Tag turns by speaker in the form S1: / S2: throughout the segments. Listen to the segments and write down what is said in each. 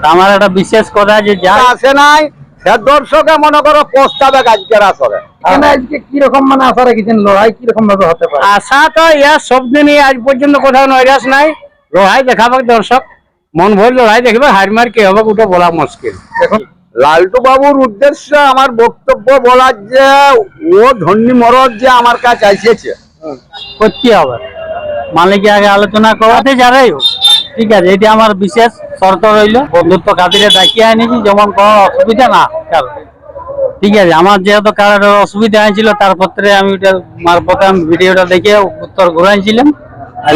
S1: তা আমার একটা বিশেষ কথা যে যা
S2: আসে নাই। সে দর্শকে মনে করো প্রস্তাবে আজকের আসরে।
S3: আজকে কি রকম মানে আশা রেখেছেন? লড়াই কি রকম ভাবে হতে পারে?
S1: আশা তো ইয়ার সব দিনই আজ পর্যন্ত কোথাও নাই। লড়াই দেখাবে দর্শক। মন ভরে লড়াই দেখবে কি হবে ওটা বলা মুশকিল।
S3: এখন
S2: লালটু বাবুর উদ্দেশ্যে আমার বক্তব্য বলার যে ও ধন্যী মরদ যে আমার কাছে আসিয়েছে
S1: করতে হবে। মালিক আগে আলোচনা করাতে যারাই হোক। ঠিক আছে এটা আমার বিশেষ শর্ত রইল। বন্ধুত্ব খাতিরে ডাকিয়ে আনিছি যেমন কোনো অসুবিধা না কারও। ঠিক আছে আমার যেহেতু কারোর অসুবিধা হয়েছিল তার পত্রে আমি ওটা মারফতে আমি ভিডিওটা দেখে উত্তর ঘুরাইছিলাম।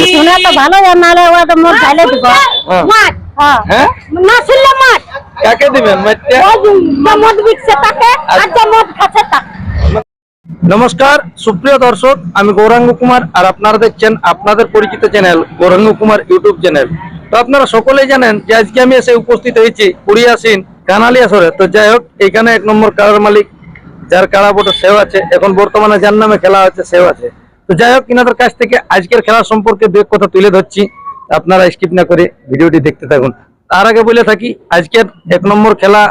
S4: শুনে তো ভালো নাহলে ওরা তো মোট ঢালে দিব। হ্যাঁ।
S3: হ্যাঁ।
S4: না শুনলে মাছ
S3: কাকে দিবেন মাইতে
S4: ওই যে মদ বিকছে তাকে আর যে মদ খাচ্ছে তাকে।
S3: নমস্কার সুপ্রিয় দর্শক আমি গৌরাঙ্গ কুমার আর আপনারা দেখছেন আপনাদের পরিচিত channel Gauranga Kumar YouTube channel তো আপনারা সকলেই জানেন যে আজকে আমি এসে উপস্থিত হয়েছি কুড়িয়াসিন কানালি আসরে তো যাই হোক এখানে এক নম্বর কারার মালিক, যার কারা বোর্ড সেও আছে। এখন বর্তমানে যার নামে খেলা হচ্ছে সেও আছে। তো যাই হোক, ইনাদের কাছ থেকে আজকের খেলা সম্পর্কে দু এক কথা তুলে ধরছি। আপনারা স্কিপ না করে ভিডিওটি দেখতে থাকুন। তার আগে বলে থাকি, আজকের এক নম্বর খেলা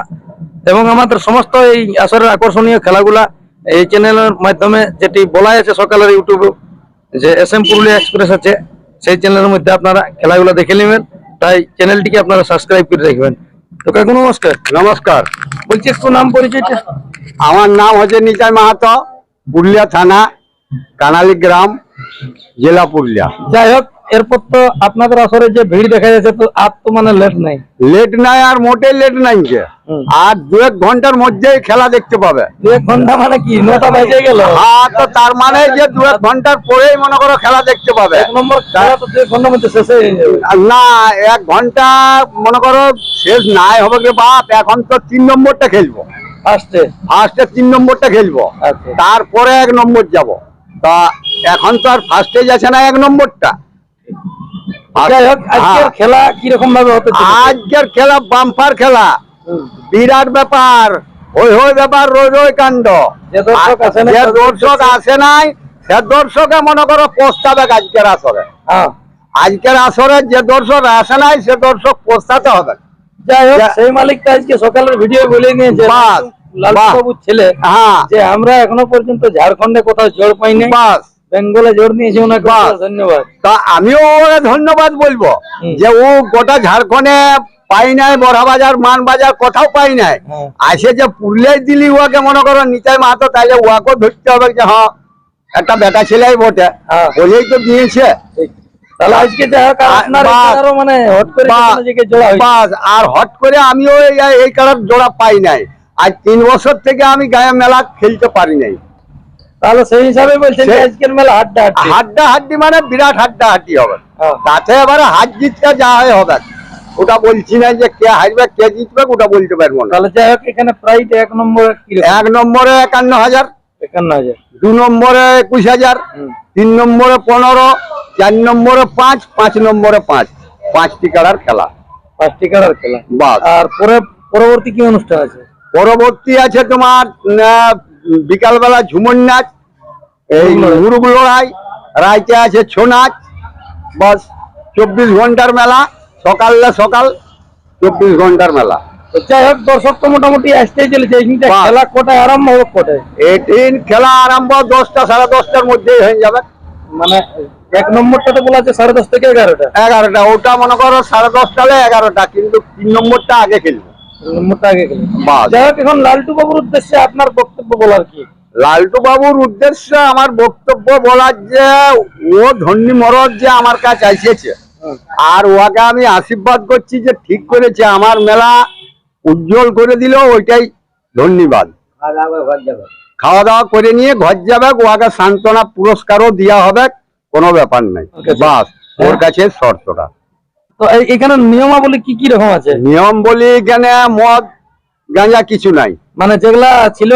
S3: এবং আমাদের সমস্ত এই আসরের আকর্ষণীয় খেলাগুলা এই চ্যানেলের মাধ্যমে যেটি বলা আছে সকালের ইউটিউবে, যে এস এম পুরুলিয়া এক্সপ্রেস আছে সেই চ্যানেলের মধ্যে আপনারা খেলাগুলো দেখে নেবেন তাই চ্যানেলটিকে আপনারা সাবস্ক্রাইব করে রাখবেন। তো কাকু নমস্কার।
S2: নমস্কার।
S3: বলছি একটু নাম পরিচয়টা
S2: আমার নাম হচ্ছে নিতাই মাহাতো পুরুলিয়া থানা কানালি গ্রাম জেলা পুরুলিয়া।
S3: যাই হোক এরপর তো আপনাদের আসরে যে ভিড় দেখা যাচ্ছে তো আর তো মানে লেট নাই।
S2: লেট নাই আর মোটেই লেট নাই যে। আর দু এক ঘণ্টার মধ্যেই খেলা দেখতে পাবে।
S3: দু এক ঘণ্টা মানে কি? নটা বাজে গেল।
S2: হ্যাঁ তো তার মানে যে দু এক ঘণ্টার পরেই মনে করো খেলা দেখতে পাবে।
S3: এক নম্বর খেলা তো দু এক ঘণ্টার মধ্যে শেষ হয়ে যাবে।
S2: না এক ঘণ্টা মনে করো শেষ নাই হবে রে বাপ এখন তো তিন নম্বরটা খেলব।
S3: ফার্স্টে
S2: ফার্স্টে তিন নম্বরটা খেলব।
S3: আচ্ছা।
S2: তারপরে এক নম্বর যাব। তা এখন তো আর ফার্স্টে যাচ্ছে না এক নম্বরটা।
S3: খেলা কীরকম ভাবে হতে
S2: আজকের খেলা বাম্পার খেলা। বিরাট ব্যাপার। হই হই ব্যাপার রই রই কাণ্ড।
S3: যে দর্শক আসে নাই
S2: যে
S3: তাদের
S2: দর্শক আসে নাই সে দর্শকে মনে করো প্রস্তাবে আজকের আসরে।
S3: হ্যাঁ।
S2: আজকের আসরে যে দর্শক আসে নাই সে দর্শক প্রস্তাতে হবে।
S3: সেই মালিকটা আজকে সকালের ভিডিও বলে নিয়েছে
S2: বাস,
S3: লালটু
S2: বাস।
S3: বাবুর ছেলে
S2: হ্যাঁ।
S3: যে আমরা এখনও পর্যন্ত ঝাড়খণ্ডে কোথাও জোর পাই নাই
S2: বাস।
S3: বেঙ্গলে জোর নিয়েছে ওনাকে। ধন্যবাদ।
S2: তা আমিও ধন্যবাদ বলব যে ও গোটা ঝাড়খণ্ডে পাই নাই বড়াবাজার মানবাজার কোথাও পাই নাই।
S3: হ্যাঁ।
S2: আসে যে পুরুলিয়ায় দিলি ওকে মনে করো নিতাই মাহাতো তাইলে ওকেও ধরতে হবে যে হ্যাঁ একটা বেটা ছেলেই বটে।
S3: হ্যাঁ।
S2: বলেই তো দিয়েছে।
S3: তাহলে আজকে আর
S2: আর
S3: আরও মানে হট করে
S2: আর হট করে আমিও এই- কালার জোড়া পাই নাই। আজ তিন বছর থেকে আমি গায়ে মেলা খেলতে পারি নাই।
S3: তাহলে সেই হিসাবে বলছেন আজকের মেলা হাড্ডা হাড্ডি।
S2: হাড্ডা হাড্ডি মানে বিরাট হাড্ডা হাড্ডি হবে।
S3: হ্যাঁ।
S2: তাতে এবারে হাত জিতটা যা হয় হবে। ওটা বলছি না যে কে হারবে কে জিতবে ওটা বলতে পারব না।
S3: তাহলে যাই হোক এখানে প্রাইস এক নম্বরে
S2: এক নম্বরে একান্ন হাজার
S3: একান্ন হাজার।
S2: দু নম্বরে একুশ হাজার তিন নম্বরে পনেরো চার নম্বরে পাঁচ পাঁচ নম্বরে পাঁচ। পাঁচটি কালার খেলা।
S3: পাঁচ টিকার খেলা।
S2: বাস।
S3: আর পরে পরবর্তী কি অনুষ্ঠান আছে?
S2: পরবর্তী আছে তোমার বিকালবেলা ঝুমুর নাচ এই মুরুগ লড়াই রাইতে আছে ছৌ নাচ বাস চব্বিশ ঘণ্টার মেলা সকালে সকাল চব্বিশ ঘণ্টার মেলা।
S3: তো যাই হোক দর্শক তো মোটামুটি আসতেই চলেছে। খেলা কোটায় আরম্ভ হবে কোটায়।
S2: এটিন খেলা আরম্ভ দশটা সাড়ে দশটার মধ্যেই হয়ে যাবে।
S3: মানে এক নম্বরটা তো বলা আছে সাড়ে দশ থেকে এগারোটা।
S2: এগারোটা ওটা মনে করো সাড়ে দশটালে এগারোটা কিন্তু তিন নম্বরটা আগে খেলব।
S3: তিন আগে গেলে যাই হোক এখন লালটু বাবুর উদ্দেশ্যে আপনার বক্তব্য বলার কি?
S2: লালটু বাবুর উদ্দেশ্যে আমার বক্তব্য বলার যে ও ধন্যী মরদ যে আমার কাছে আসিয়েছে আর ওকে আমি আশীর্বাদ করছি যে ঠিক করেছে আমার মেলা উজ্জ্বল করে দিল ওইটাই ধন্যবাদ। খাওয়া দাওয়া করে নিয়ে ঘর যাবে ওকে সান্ত্বনা পুরস্কারও দেওয়া হবে কোনো ব্যাপার নাই। বাস ওর কাছে শর্তটা।
S3: তো এখানে নিয়মাবলী কি কি রকম আছে?
S2: নিয়ম বলি এখানে মদ গাঁজা কিছু নাই।
S3: মানে যেগুলা ছিল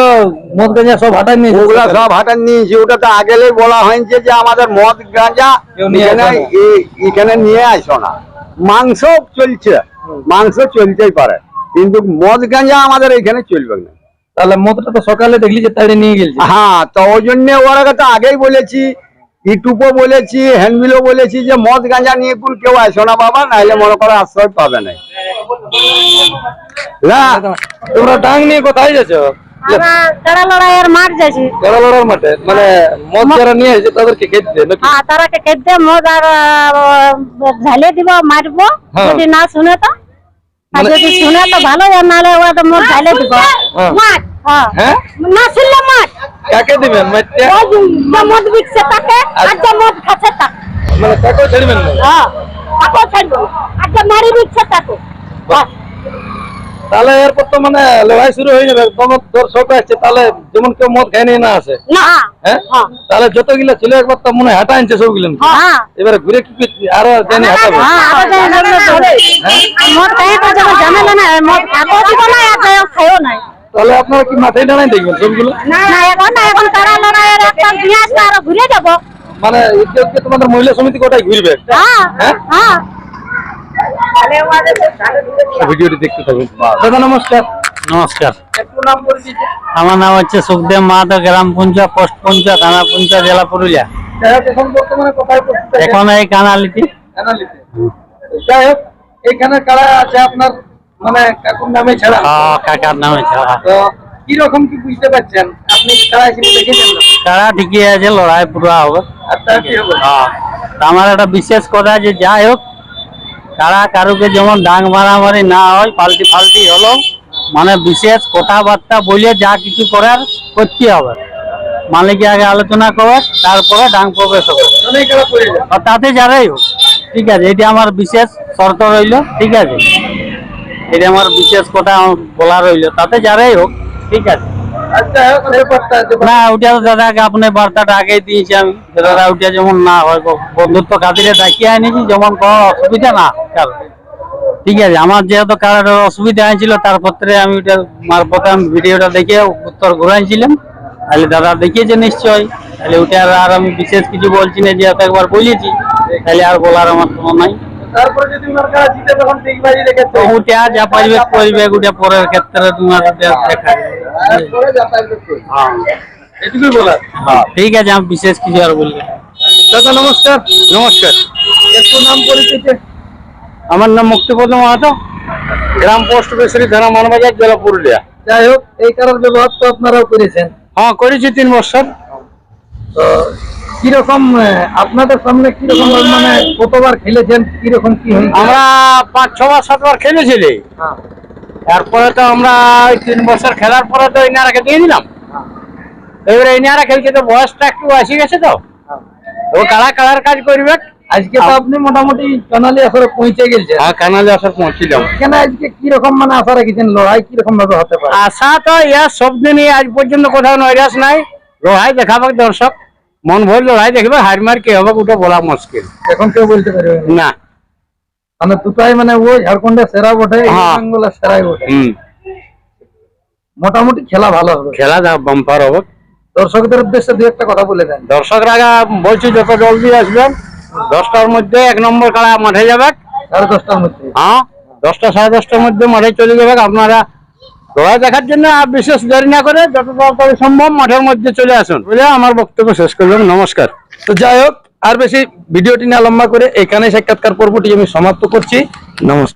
S3: মদ গাঁজা সব হাটাই নিয়ে
S2: ওগুলা সব হাটার নিয়েছি ওটা তো আগেলেই বলা হয়েছে যে আমাদের মদ গাঁজা এখানে নিয়ে আসো না। মাংস চলছে। মাংস চলতেই পারে। কিন্তু মদ গাঁজা আমাদের এখানে চলবে না।
S3: তাহলে মদটা তো সকালে দেখলি যে তাড়ি নিয়ে গেছে
S2: হ্যাঁ তো ওই জন্য ওরা তো আগেই বলেছি ইউটিউবও বলেছি হ্যান্ডবিলও বলেছি যে মদ গাঁজা নিয়ে কোন কেউ আসো না বাবা নাইলে মনে করো আশ্রয় পাবে না। না
S3: তোমরা ডাং নিয়ে কোথায় যাচ্ছ?
S4: মারবো। যদি না শুনে তো যদি শুনে তো ভালো নাহলে ওরা তো দিব। না শুনলে মাঠ।
S3: কাকে দিবেন? মাইতে
S4: ওই যে যে মদ বিকছে তাকে আর যে মদ খাচ্ছে তাকে।
S3: মানে কাকেও ছাড়বেন না?
S4: হ্যাঁ তাকেও ছাড়বো। আর যে মারি বিকছে তাকে।
S3: তাহলে এরপর তো মানে লড়াই শুরু হয়ে যাবে তোমার দর্শক আসছে তাহলে যেমন কেউ মদ খায় নিয়ে না
S4: না।
S3: হ্যাঁ?
S4: হ্যাঁ।
S3: তাহলে যতগুলো ছিল একবার তো মনে হাঁটা আনছে সবগুলো।
S4: হ্যাঁ।
S3: এবারে ঘুরে কি আরও জানি হাঁটাবে।
S4: মদ খাইয়ে তো যেমন ঝামেলা না মদ খাব না, আর খাইও নাই।
S3: তাহলে আপনারা কি মাথায় দাঁড়াই দেখবেন সবগুলো
S4: না, এখন না, এখন তারা লড়াইয়ের একটা আসলে আরও ঘুরে যাব।
S3: মানে একে তোমাদের মহিলা সমিতি কোটাই ঘুরবে?
S4: হ্যাঁ,
S3: হ্যাঁ?
S4: হ্যাঁ।
S3: ভিডিওটি দেখতে থাকুন। দাদা নমস্কার।
S1: নমস্কার।
S3: একটু নাম পরিচিত
S1: আমার নাম হচ্ছে সুখদেব মাহাতো গ্রাম পুঞ্চা পোস্ট পুঞ্চা থানা পুঞ্চা জেলা পুরুলিয়া।
S3: এখন বর্তমানে কোথায় উপস্থিত
S1: এখন এই কানালিতে
S3: কানালিতে। যাই হোক এখানে কারা আছে আপনার? মানে কাকুর নামে ছাড়া।
S1: কাকার নামে ছাড়া।
S3: তো কি রকম কি বুঝতে পারছেন? আপনি এখানে দেখেছেন?
S1: তারা ঠিকই আছে লড়াই পুরো হবে।
S3: তার।
S1: আমার একটা বিশেষ কথা যে যাই হোক কারা কারুকে যেমন ডাং মারামারি না হয় পাল্টি ফাল্টি হলো মানে বিশেষ কথাবার্তা বলে যা কিছু করার করতে হবে। মালিকে আগে আলোচনা করে তারপরে ডাং প্রবেশ হবে। তাতে যারাই হোক ঠিক আছে এটা আমার বিশেষ শর্ত রইল ঠিক আছে। এটা আমার বিশেষ কথা বলা রইল। তাতে যারাই হোক ঠিক আছে।
S3: আচ্ছা
S1: না ওটা দাদাকে আপনি বার্তাটা দিয়েছি আমি। দাদা ওটা যেমন না হয় বন্ধুত্ব ডাকিয়ে আনিছি যেমন কোনো অসুবিধা না ঠিক আছে আমার যেহেতু কারোর অসুবিধা হয়েছিল তার পত্রে আমি ওটা মারফতে আমি ভিডিওটা দেখে উত্তর ঘুরাইছিলাম। তাহলে দাদা দেখিয়েছে নিশ্চয়ই। তাহলে ওটা আর- আর আমি বিশেষ কিছু বলছি না যেহেতু একবার বলেছি তাহলে আর বলার আমার কোনো নাই।
S3: তারপরে যদি ওনার কারা জিতে তখন ঠিকবাজি রেখেছে
S1: ওটা যা পাইবে করবে ওটা পরের ক্ষেত্রে তোমার দেখা যাবে।
S3: তারপরে যাতায়াত
S1: হ্যাঁ।
S3: এটুকুই বলার।
S1: ঠিক আছে আমি বিশেষ কিছু আর বলব না।
S3: দাদা নমস্কার। নমস্কার। একটু নাম পরিচিত।
S1: আমার নাম মুক্তিপদ মাহাতো গ্রাম পোস্ট বেসরি থানা মানবাজার জেলা পুরুলিয়া।
S3: যাই হোক এই কারোর ব্যবহার তো আপনারাও করেছেন।
S1: হ্যাঁ করেছি তিন বছর।
S3: তো কীরকম আপনাদের সামনে কীরকম মানে কতবার খেলেছেন কীরকম কি
S1: আমরা পাঁচ ছ বার সাতবার খেলেছিলি।
S3: হ্যাঁ,
S1: তারপরে তো আমরা ওই তিন বছর খেলার পরে তো ইনারাকে দিয়ে দিলাম। এবারে ইনারা খেলছে তো বয়সটা একটু আসি গেছে তো।
S3: হ্যাঁ।
S1: ও কারা কারার কাজ করবে?
S3: আজকে তো আপনি মোটামুটি কানালি আসরে পৌঁছে গেছেন।
S1: হ্যাঁ কানালে আসার পৌঁছিলাম।
S3: এখানে আজকে কীরকম মানে আশা রেখেছেন লড়াই কীরকম ভাবে হতে পারে?
S1: আশা তো ইয়ার সব দিনই আজ পর্যন্ত কোথাও নৈরাশ নাই। লড়াই দেখাবে দর্শক। মন ভরে লড়াই দেখবে হার মার কি হবে ওটা বলা মুশকিল।
S3: এখন কেউ বলতে পারবে না। মানে দুটাই মানে ওই ঝাড়খণ্ডের সেরা বটে
S1: হ্যাঁ।
S3: বেঙ্গলের সেরাই বটে।
S1: হুম।
S3: মোটামুটি খেলা ভালো হবে।
S1: খেলা বাম্পার হবে।
S3: দর্শকদের উদ্দেশ্যে দু একটা কথা বলে দেন।
S1: দর্শকরা বলছি যত জলদি আসবেন দশটার মধ্যে এক নম্বর কাড়া মাঠে যাবে
S3: সাড়ে দশটার মধ্যে।
S1: হ্যাঁ দশটা সাড়ে দশটার মধ্যে মাঠে চলে যাবে আপনারা লড়াই দেখার জন্য আর বিশেষ দেরি না করে যত তাড়াতাড়ি সম্ভব মাঠের মধ্যে চলে আসুন বুঝলে আমার বক্তব্য শেষ করবেন নমস্কার।
S3: তো যাই হোক, আর বেশি ভিডিওটি না লম্বা করে এখানে সাক্ষাৎকার পর্বটি আমি সমাপ্ত করছি। নমস্কার।